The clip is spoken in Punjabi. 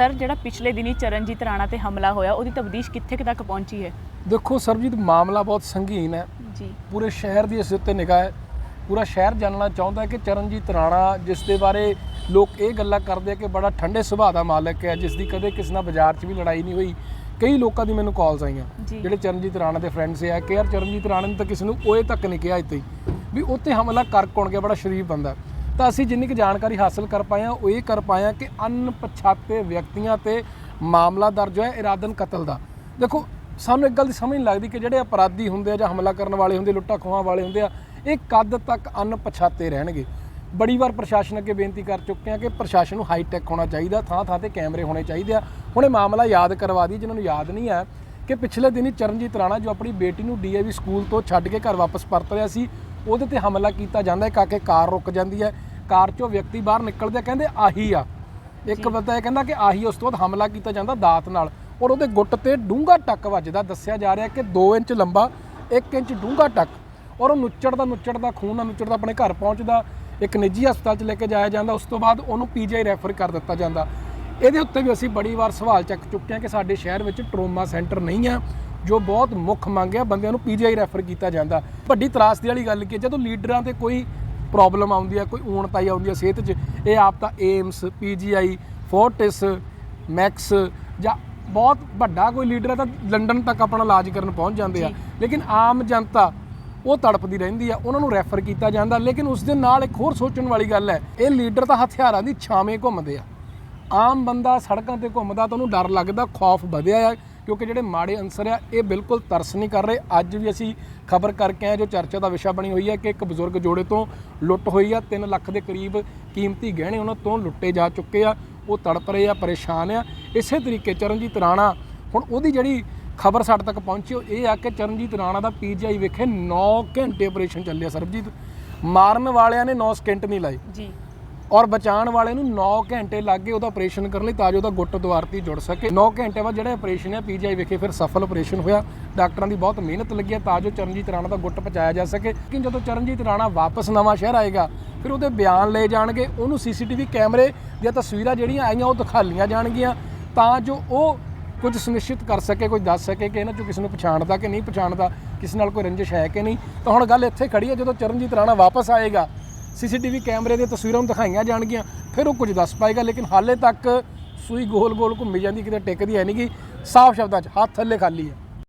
ਸਰ ਜਿਹੜਾ ਪਿਛਲੇ ਦਿਨੀ ਚਰਨਜੀਤ ਰਾਣਾ ਤੇ ਹਮਲਾ ਹੋਇਆ ਉਹਦੀ ਤਬਦੀਸ਼ ਕਿੱਥੇ ਕੁ ਤੱਕ ਪਹੁੰਚੀ ਹੈ? ਦੇਖੋ ਸਰਬਜੀਤ ਮਾਮਲਾ ਬਹੁਤ ਸੰਗੀਨ ਹੈ। ਜੀ। ਪੂਰੇ ਸ਼ਹਿਰ ਦੀ ਇਸ ਉੱਤੇ ਨਿਗਾਹ ਹੈ। ਪੂਰਾ ਸ਼ਹਿਰ ਜਾਣਨਾ ਚਾਹੁੰਦਾ ਹੈ ਕਿ ਚਰਨਜੀਤ ਰਾਣਾ ਜਿਸ ਦੇ ਬਾਰੇ ਲੋਕ ਇਹ ਗੱਲਾਂ ਕਰਦੇ ਆ ਕਿ ਬੜਾ ਠੰਡੇ ਸੁਭਾਅ ਦਾ ਮਾਲਕ ਹੈ ਜਿਸ ਦੀ ਕਦੇ ਕਿਸੇ ਨਾਲ ਬਾਜ਼ਾਰ 'ਚ ਵੀ ਲੜਾਈ ਨਹੀਂ ਹੋਈ। ਕਈ ਲੋਕਾਂ ਦੀ ਮੈਨੂੰ ਕਾਲਸ ਆਈਆਂ। ਜਿਹੜੇ ਚਰਨਜੀਤ ਰਾਣਾ ਦੇ ਫਰੈਂਡਸ ਆ ਕਿ ਯਾਰ ਚਰਨਜੀਤ ਰਾਣਾ ਨੇ ਤਾਂ ਕਿਸੇ ਨੂੰ ਓਏ ਤੱਕ ਨਹੀਂ ਕਿਹਾ ਇੱਥੇ ਵੀ ਉੱਤੇ ਹਮਲਾ ਕਰ ਕੌਣ ਗਿਆ? ਬੜਾ ਸ਼ਰੀਫ ਬੰਦਾ ਤਾਂ ਅਸੀਂ ਜਿੰਨੀ ਕੁ ਜਾਣਕਾਰੀ ਹਾਸਲ ਕਰ ਪਾਏ ਹਾਂ, ਉਹ ਇਹ ਕਰ ਪਾਏ ਹਾਂ ਕਿ ਅਣਪਛਾਤੇ ਵਿਅਕਤੀਆਂ ਤੇ ਮਾਮਲਾ ਦਰਜ ਹੋਇਆ ਇਰਾਦਨ ਕਤਲ ਦਾ। ਦੇਖੋ, ਸਾਨੂੰ ਇੱਕ ਗੱਲ ਦੀ ਸਮਝ ਨਹੀਂ ਲੱਗਦੀ ਕਿ ਜਿਹੜੇ ਅਪਰਾਧੀ ਹੁੰਦੇ ਆ ਜਾਂ ਹਮਲਾ ਕਰਨ ਵਾਲੇ ਹੁੰਦੇ, ਲੁੱਟਾ ਖੋਹਾਂ ਵਾਲੇ ਹੁੰਦੇ ਆ, ਇਹ ਕਦ ਤੱਕ ਅਣਪਛਾਤੇ ਰਹਿਣਗੇ? ਬੜੀ ਵਾਰ ਪ੍ਰਸ਼ਾਸਨ ਅੱਗੇ ਬੇਨਤੀ ਕਰ ਚੁੱਕੇ ਆ ਕਿ ਪ੍ਰਸ਼ਾਸਨ ਨੂੰ ਹਾਈ ਟੈਕ ਹੋਣਾ ਚਾਹੀਦਾ ਥਾਂ ਥਾਂ ਤੇ ਕੈਮਰੇ ਹੋਣੇ ਚਾਹੀਦੇ ਆ। ਹੁਣ ਇਹ ਮਾਮਲਾ ਯਾਦ ਕਰਵਾ ਦੀ ਜਿਨ੍ਹਾਂ ਨੂੰ ਯਾਦ ਨਹੀਂ ਹੈ ਕਿ ਪਿਛਲੇ ਦਿਨੀ ਚਰਨਜੀਤ ਰਾਣਾ, ਜੋ ਆਪਣੀ ਬੇਟੀ ਨੂੰ ਡੀਏਵੀ ਸਕੂਲ ਤੋਂ ਛੱਡ ਕੇ ਘਰ ਵਾਪਸ ਪਰਤ ਰਿਹਾ ਸੀ, ਉਹਦੇ ਤੇ ਹਮਲਾ ਕੀਤਾ ਜਾਂਦਾ ਹੈ, ਕਾਕੇ ਕਾਰ ਰੁਕ ਜਾਂਦੀ ਹੈ। ਕਾਰ ਚੋਂ ਵਿਅਕਤੀ ਬਾਹਰ ਨਿਕਲਦੇ ਕਹਿੰਦੇ ਆਹੀ ਆ। ਇੱਕ ਬੰਦਾ ਇਹ ਕਹਿੰਦਾ ਕਿ ਆਹੀ ਉਸ ਤੋਂ ਬਾਅਦ ਹਮਲਾ ਕੀਤਾ ਜਾਂਦਾ ਦਾਤ ਨਾਲ। ਔਰ ਉਹਦੇ ਗੁੱਟ ਤੇ ਡੂੰਘਾ ਟੱਕ ਵੱਜਦਾ ਦੱਸਿਆ ਜਾ ਰਿਹਾ ਕਿ 2 ਇੰਚ ਲੰਬਾ 1 ਇੰਚ ਡੂੰਘਾ ਟੱਕ। ਔਰ ਉਹ ਨੁੱਚੜਦਾ ਨੁੱਚੜਦਾ ਖੂਨ ਨਾਲ ਨੁੱਚੜਦਾ ਆਪਣੇ ਘਰ ਪਹੁੰਚਦਾ ਇੱਕ ਨਿੱਜੀ ਹਸਪਤਾਲ 'ਚ ਲੈ ਕੇ ਜਾਇਆ ਜਾਂਦਾ ਉਸ ਤੋਂ ਬਾਅਦ ਉਹਨੂੰ ਪੀਜੀਆਈ ਰੈਫਰ ਕਰ ਦਿੱਤਾ ਜਾਂਦਾ। ਇਹਦੇ ਉੱਤੇ ਵੀ ਅਸੀਂ ਬੜੀ ਵਾਰ ਸਵਾਲ ਚੱਕ ਚੁੱਕੇ ਹਾਂ ਕਿ ਸਾਡੇ ਸ਼ਹਿਰ ਵਿੱਚ ਟਰੋਮਾ ਸੈਂਟਰ ਨਹੀਂ ਆ ਜੋ ਬਹੁਤ ਮੁੱਖ ਮੰਗ ਹੈ ਬੰਦਿਆਂ ਨੂੰ ਪੀਜੀਆਈ ਰੈਫਰ ਕੀਤਾ ਜਾਂਦਾ। ਵੱਡੀ ਤਰਾਸਦੀ ਵਾਲੀ ਗੱਲ ਕੀ ਜਦੋਂ ਲੀਡਰਾਂ ਤੇ ਕੋਈ ਪ੍ਰੋਬਲਮ ਆਉਂਦੀ ਹੈ ਕੋਈ ਊਣਤਾਈ ਆਉਂਦੀ ਹੈ ਸਿਹਤ 'ਚ ਇਹ ਆਪ ਤਾਂ ਏਮਸ ਪੀਜੀਆਈ ਫੋਰਟਿਸ ਮੈਕਸ ਜਾਂ ਬਹੁਤ ਵੱਡਾ ਕੋਈ ਲੀਡਰ ਹੈ ਤਾਂ ਲੰਡਨ ਤੱਕ ਆਪਣਾ ਇਲਾਜ ਕਰਨ ਪਹੁੰਚ ਜਾਂਦੇ ਆ। ਲੇਕਿਨ ਆਮ ਜਨਤਾ ਉਹ ਤੜਪਦੀ ਰਹਿੰਦੀ ਆ ਉਹਨਾਂ ਨੂੰ ਰੈਫਰ ਕੀਤਾ ਜਾਂਦਾ। ਲੇਕਿਨ ਉਸ ਦੇ ਨਾਲ ਇੱਕ ਹੋਰ ਸੋਚਣ ਵਾਲੀ ਗੱਲ ਹੈ ਇਹ ਲੀਡਰ ਤਾਂ ਹਥਿਆਰਾਂ ਦੀ ਛਾਵੇਂ ਘੁੰਮਦੇ ਆ। ਆਮ ਬੰਦਾ ਸੜਕਾਂ ਤੇ ਘੁੰਮਦਾ ਤਾਂ ਉਹਨੂੰ ਡਰ ਲੱਗਦਾ ਖੌਫ ਵਧਿਆ ਆ। ਕਿਉਂਕਿ ਜਿਹੜੇ ਮਾੜੇ ਅੰਸਰ ਆ, ਇਹ ਬਿਲਕੁਲ ਤਰਸ ਨਹੀਂ ਕਰ ਰਹੇ। ਅੱਜ ਵੀ ਅਸੀਂ ਖਬਰ ਕਰਕੇ ਆਏ ਜੋ ਚਰਚਾ ਦਾ ਵਿਸ਼ਾ ਬਣੀ ਹੋਈ ਹੈ ਕਿ ਇੱਕ ਬਜ਼ੁਰਗ ਜੋੜੇ ਤੋਂ ਲੁੱਟ ਹੋਈ ਆ। 3 ਲੱਖ ਦੇ ਕਰੀਬ ਕੀਮਤੀ ਗਹਿਣੇ ਉਹਨਾਂ ਤੋਂ ਲੁੱਟੇ ਜਾ ਚੁੱਕੇ ਆ। ਉਹ ਤੜਪ ਰਹੇ ਆ, ਪਰੇਸ਼ਾਨ ਆ। ਇਸੇ ਤਰੀਕੇ ਚਰਨਜੀਤ ਰਾਣਾ, ਹੁਣ ਉਹਦੀ ਜਿਹੜੀ ਖਬਰ ਸਾਡੇ ਤੱਕ ਪਹੁੰਚੀ, ਉਹ ਇਹ ਆ ਕਿ ਚਰਨਜੀਤ ਰਾਣਾ ਦਾ ਪੀਜੀਆਈ ਵਿਖੇ 9 ਘੰਟੇ ਆਪਰੇਸ਼ਨ ਚੱਲਿਆ ਸਰਬਜੀਤ। ਮਾਰਨ ਵਾਲਿਆਂ ਨੇ 9 ਸਕਿੰਟ ਨਹੀਂ ਲਾਏ। ਜੀ। ਔਰ ਬਚਾਉਣ ਵਾਲੇ ਨੂੰ 9 ਘੰਟੇ ਲੱਗ ਗਏ ਉਹਦਾ ਆਪਰੇਸ਼ਨ ਕਰਨ ਲਈ, ਤਾਂ ਜੋ ਉਹਦਾ ਗੁੱਟ ਦੁਆਰਤੀ ਜੁੜ ਸਕੇ। 9 ਘੰਟੇ ਬਾਅਦ ਜਿਹੜਾ ਆਪਰੇਸ਼ਨ ਹੈ ਪੀਜੀਆਈ ਵਿਖੇ ਫਿਰ ਸਫਲ ਆਪਰੇਸ਼ਨ ਹੋਇਆ। ਡਾਕਟਰਾਂ ਦੀ ਬਹੁਤ ਮਿਹਨਤ ਲੱਗੀ ਹੈ, ਤਾਂ ਜੋ ਚਰਨਜੀਤ ਰਾਣਾ ਦਾ ਗੁੱਟ ਪਹੁੰਚਾਇਆ ਜਾ ਸਕੇ। ਲੇਕਿਨ ਜਦੋਂ ਚਰਨਜੀਤ ਰਾਣਾ ਵਾਪਸ ਨਵਾਂ ਸ਼ਹਿਰ ਆਏਗਾ, ਫਿਰ ਉਹਦੇ ਬਿਆਨ ਲਏ ਜਾਣਗੇ, ਉਹਨੂੰ ਸੀਸੀਟੀਵੀ ਕੈਮਰੇ ਦੀਆਂ ਤਸਵੀਰਾਂ ਜਿਹੜੀਆਂ ਆਈਆਂ, ਉਹ ਦਿਖਾਲੀਆਂ ਜਾਣਗੀਆਂ, ਤਾਂ ਜੋ ਉਹ ਕੁਝ ਸੁਨਿਸ਼ਚਿਤ ਕਰ ਸਕੇ, ਕੋਈ ਦੱਸ ਸਕੇ ਕਿ ਇਹਨਾਂ ਚੋਂ ਕਿਸੇ ਨੂੰ ਪਛਾਣਦਾ ਕਿ ਨਹੀਂ ਪਛਾਣਦਾ, ਕਿਸੇ ਨਾਲ ਕੋਈ ਰੰਜਿਸ਼ ਹੈ ਕਿ ਨਹੀਂ। ਤਾਂ ਹੁਣ ਗੱਲ ਇੱਥੇ ਖੜੀ ਹੈ, ਜਦੋਂ ਚਰਨਜੀਤ ਰਾਣਾ ਵਾਪਸ ਆਏਗਾ ਸੀਸੀਟੀਵੀ ਕੈਮਰੇ ਦੀਆਂ ਤਸਵੀਰਾਂ ਨੂੰ ਦਿਖਾਈਆਂ ਜਾਣਗੀਆਂ। ਫਿਰ ਉਹ ਕੁਝ ਦੱਸ ਪਾਏਗਾ, ਲੇਕਿਨ ਹਾਲੇ ਤੱਕ ਸੂਈ ਗੋਲ ਗੋਲ ਘੁੰਮੀ ਜਾਂਦੀ, ਕਿਤੇ ਟਿਕਦੀ ਹੈ ਨਹੀਂ ਕਿ ਸਾਫ਼ ਸ਼ਬਦਾਂ 'ਚ, ਹੱਥ ਥੱਲੇ ਖਾਲੀ ਹੈ।